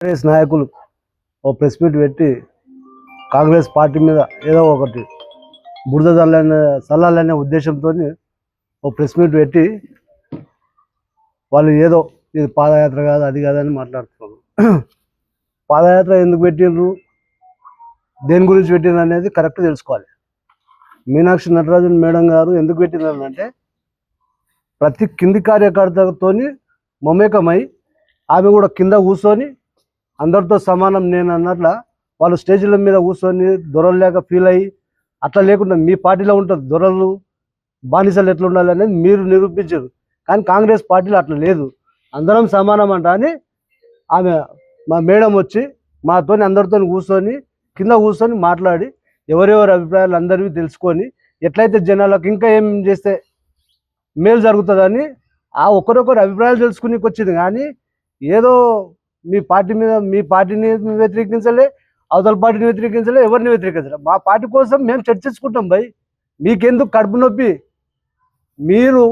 కాంగ్రెస్ నాయకులు ఓ press meet పెట్టి Congress party మీద ఏదో ఒకటి బురద చల్లని చల్లాలనే ఉద్దేశంతో ఓ ప్రెస్ మీట్ పెట్టి వాళ్ళు ఏదో ఇది పాదయాత్ర కాదు అది కాదని మాట్లాడుతున్నారు. పాదయాత్ర ఎందుకు పెట్టిండ్రు దేని గురించి పెట్టిండ్రు అనేది కరెక్ట్ తెలుసుకోవాలి. మీనాక్షి నటరాజన్ మేడం గారు ఎందుకు పెట్టినారు అంటే ప్రతి కింది కార్యకర్తతోని మమేకమై ఆమె కూడా కింద కూర్చొని అందరితో సమానం నేను అన్నట్ల వాళ్ళు స్టేజ్ల మీద కూర్చొని దొరలు లేక ఫీల్ అయ్యి అట్లా లేకుండా మీ పార్టీలో ఉంటుంది దొరలు బానిసలు ఎట్లా ఉండాలి అనేది మీరు నిరూపించారు. కానీ కాంగ్రెస్ పార్టీలో అట్లా లేదు. అందరం సమానం అంట అని ఆమె మా మేడం వచ్చి మాతోని అందరితో కూర్చొని కింద కూర్చొని మాట్లాడి ఎవరెవరి అభిప్రాయాలు అందరివి తెలుసుకొని ఎట్లయితే జనాలకు ఇంకా ఏం చేస్తే మేలు జరుగుతుందని ఆ ఒకరొకరు అభిప్రాయాలు తెలుసుకునేకి వచ్చింది కానీ ఏదో మీ పార్టీ మీద మీ పార్టీని వ్యతిరేకించలే అవతల పార్టీని వ్యతిరేకించలే ఎవరిని వ్యతిరేకించలే. మా పార్టీ కోసం మేము చర్చించుకుంటాం భయ్. మీకెందుకు కడుపు నొప్పి? మీరు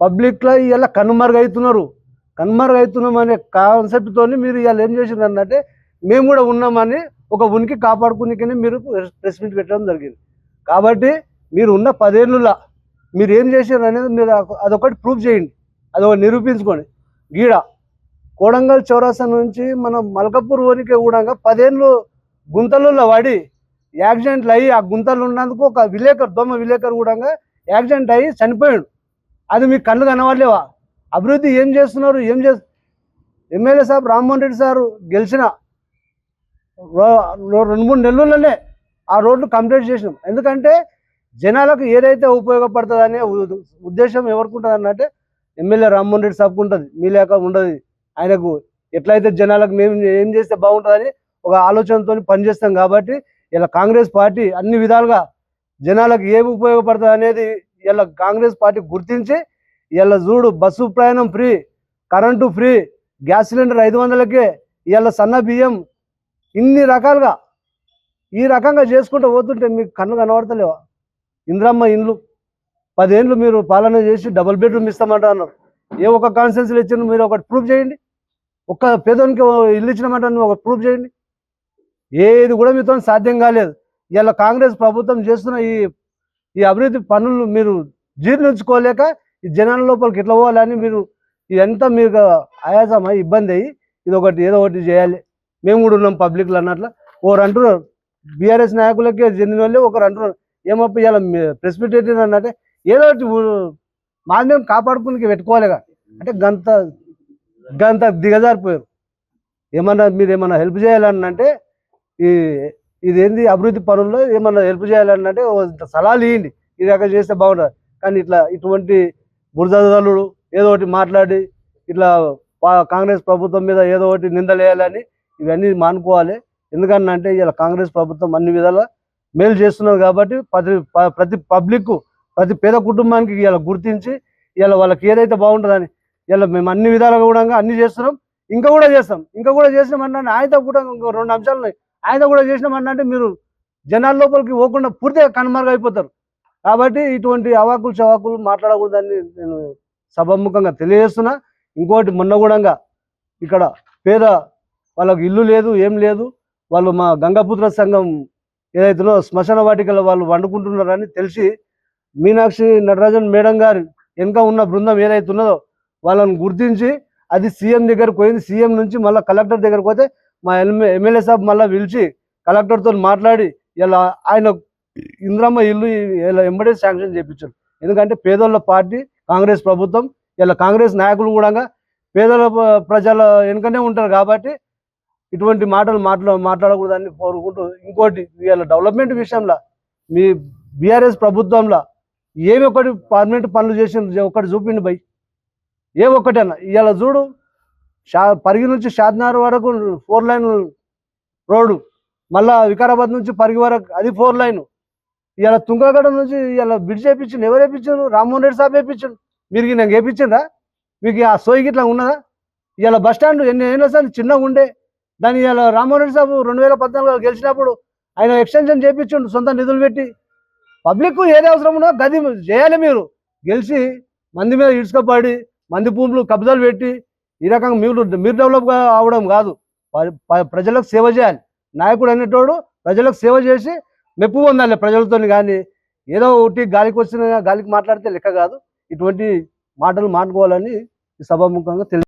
పబ్లిక్లో ఇలా కనుమరుగవుతున్నారు కనుమరుగవుతున్నాం అనే కాన్సెప్ట్తోని మీరు ఇవాళ ఏం చేసింది మేము కూడా ఉన్నామని ఒక ఉనికి కాపాడుకునేకనే మీరు ప్రెస్ మీట్ పెట్టడం జరిగింది. కాబట్టి మీరు ఉన్న పదేళ్ళులా మీరు ఏం చేశారు అనేది మీరు అదొకటి ప్రూవ్ చేయండి. అదొకటి నిరూపించుకోండి. గీడ కోడంగల్ చౌరాసా నుంచి మనం మల్కపూర్ ఊరికే కూడా పదేళ్ళు గుంతలలో పడి యాక్సిడెంట్లు అయ్యి ఆ గుంతలు ఉన్నందుకు ఒక విలేకరు దొమ్మ విలేకరు కూడా యాక్సిడెంట్ అయ్యి చనిపోయాడు. అది మీకు కళ్ళు కనవాలేవా అభివృద్ధి ఏం చేస్తున్నారు? ఏం చేస్తు ఎమ్మెల్యే సాబ్ రామ్మోహన్ రెడ్డి సారు గెలిచిన రెండు మూడు నెలల్లోనే ఆ రోడ్లు కంప్లీట్ చేసినాం. ఎందుకంటే జనాలకు ఏదైతే ఉపయోగపడుతుందనే ఉ- ఉద్దేశం ఎవరికి ఉంటుంది అన్నట్టే ఎమ్మెల్యే రామ్మోహన్ రెడ్డి సాబ్కు ఉంటుంది. మీ లేక ఉండదు ఆయనకు ఎట్లయితే జనాలకు మేము ఏం చేస్తే బాగుంటుందని ఒక ఆలోచనతో పనిచేస్తాం కాబట్టి ఇలా కాంగ్రెస్ పార్టీ అన్ని విధాలుగా జనాలకు ఏమి ఉపయోగపడుతుంది అనేది ఇలా కాంగ్రెస్ పార్టీ గుర్తించి ఇలా చూడు బస్సు ప్రయాణం free current free gas cylinder ఐదు వందలకే ఇలా సన్న బియ్యం ఇన్ని రకాలుగా ఈ రకంగా చేసుకుంటూ పోతుంటే మీకు కళ్ళు కనబడతలేవా? ఇంద్రమ్మ ఇండ్లు పదేళ్ళు మీరు పాలన చేసి డబుల్ బెడ్రూమ్ ఇస్తామంటున్నారు. ఏ ఒక్క కాన్సెన్స్లు ఇచ్చిన మీరు ఒకటి ప్రూఫ్ చేయండి. ఒక్క పేదోనికి ఇల్లు ఇచ్చినామంటే ఒక ప్రూఫ్ చేయండి. ఏది కూడా మీతో సాధ్యం కాలేదు. ఇలా కాంగ్రెస్ ప్రభుత్వం చేస్తున్న ఈ ఈ అభివృద్ధి పనులు మీరు జీర్ణించుకోలేక ఈ జనాల లోపలికి ఎట్లా పోవాలని మీరు ఇదంతా మీకు ఆయాసమై ఇబ్బంది అయ్యి ఇది ఒకటి ఏదో ఒకటి చేయాలి. మేము కూడా ఉన్నాం పబ్లిక్లో అన్నట్లు. ఒకరు అంటున్నారు బీఆర్ఎస్ నాయకులకే చెందిన వాళ్ళే ఒకరు అంటున్నారు ఏమప్ప ఇలా ప్రెస్ మీట్ ఏదో ఒకటి ఊ- మాది మేము కాపాడుకుని పెట్టుకోవాలిగా అంటే గంత గంత దిగజారిపోయారు. ఏమన్నా మీరు ఏమన్నా హెల్ప్ చేయాలని అంటే ఈ ఇదేంది అభివృద్ధి పనుల్లో ఏమన్నా హెల్ప్ చేయాలని అంటే ఓ సలహాలు ఇవ్వండి ఇది అక్కడ చేస్తే బాగుంటుంది. కానీ ఇట్లా ఇటువంటి బురదలుడు ఏదో ఒకటి మాట్లాడి ఇట్లా కాంగ్రెస్ ప్రభుత్వం మీద ఏదో ఒకటి నిందలేయాలని ఇవన్నీ మానుకోవాలి. ఎందుకన్నంటే ఇలా కాంగ్రెస్ ప్రభుత్వం అన్ని విధాలా మేలు చేస్తున్నారు కాబట్టి ప్రతి ప- ప్రతి పబ్లిక్ ప్రతి పేద కుటుంబానికి ఇలా గుర్తించి ఇలా వాళ్ళకి ఏదైతే బాగుంటుందని ఇలా మేము అన్ని విధాలుగా కూడా అన్ని చేస్తున్నాం. ఇంకా కూడా చేస్తాం. ఇంకా కూడా చేసినామన్నా ఆయనతో కూడా ఇంకో రెండు అంశాలు ఉన్నాయి ఆయనతో కూడా చేసినామన్నంటే మీరు జనాల లోపలికి పోకుండా పూర్తిగా కనుమరుగైపోతారు కాబట్టి ఇటువంటి అవాకులు చవాకులు మాట్లాడకూడదని నేను సభాముఖంగా తెలియజేస్తున్నా. ఇంకోటి మొన్న కూడా ఇక్కడ పేద వాళ్ళకి ఇల్లు లేదు ఏం లేదు. వాళ్ళు మా గంగాపుత్ర సంఘం ఏదైతుందో శ్మశాన వాటికలో వాళ్ళు వండుకుంటున్నారని తెలిసి మీనాక్షి నటరాజన్ మేడం గారు వెనుక ఉన్న బృందం ఏదైతే ఉన్నదో వాళ్ళని గుర్తించి అది సీఎం దగ్గరకు పోయింది. సీఎం నుంచి మళ్ళీ కలెక్టర్ దగ్గరకు పోతే మా ఎమ్మె ఎమ్మెల్యే సాబ్ మళ్ళీ పిలిచి కలెక్టర్తో మాట్లాడి ఇలా ఆయన ఇంద్రమ్మ ఇల్లు ఇలా ఎంబడే శాంక్షన్ చేయించారు ఎందుకంటే పేదోళ్ళ పార్టీ కాంగ్రెస్ ప్రభుత్వం ఇలా కాంగ్రెస్ నాయకులు కూడా పేదల ప్రజల వెనుకనే ఉంటారు కాబట్టి ఇటువంటి మాటలు మాట్లా మాట్లాడకూడదని కోరుకుంటూ ఇంకోటి ఇవాళ డెవలప్మెంట్ విషయంలో మీ బీఆర్ఎస్ ప్రభుత్వంలో ఏమి ఒకటి పర్మనెంట్ పనులు చేసింది ఒకటి చూపిండి బై. ఏ ఒక్కటైనా ఇవాళ చూడు షా పరిగి నుంచి షాద్నార్ వరకు ఫోర్ లైన్ రోడ్డు. మళ్ళా వికారాబాద్ నుంచి పరిగి వరకు అది ఫోర్ లైన్. ఇలా తుంగగడ నుంచి ఇవాళ బ్రిడ్జ్ వేయించండి ఎవరు వేయించారు రామ్మోహన్ రెడ్డి సాబ్ వేయించండి మీరు నాకు వేయించిండ్రా మీకు ఆ సోయి ఇట్లా ఉన్నదా? ఇలా బస్ స్టాండ్ ఎన్ని ఏళ్ళ సార్ చిన్నగా ఉండే. దాన్ని ఇలా రామ్మోహన్ రెడ్డి సాబు రెండు వేల పద్నాలుగులో గెలిచినప్పుడు ఆయన ఎక్స్టెన్షన్ చేయించండు సొంత నిధులు పెట్టి. పబ్లిక్ ఏది అవసరం ఉన్నదో గది చేయాలి మీరు. గెలిచి మంది మీద ఇసుకపడి మంది భూములు కబ్జాలు పెట్టి ఈ రకంగా మీరు మీరు డెవలప్ అవడం కాదు. ప్రజలకు సేవ చేయాలి. నాయకుడు అనేటోడు ప్రజలకు సేవ చేసి మెప్పు పొందాలి ప్రజలతో కానీ. ఏదో ఒకటి గాలికి వచ్చిన గాలికి మాట్లాడితే లెక్క కాదు. ఇటువంటి మాటలు మాట్లాడుకోవాలని సభాముఖంగా తెలి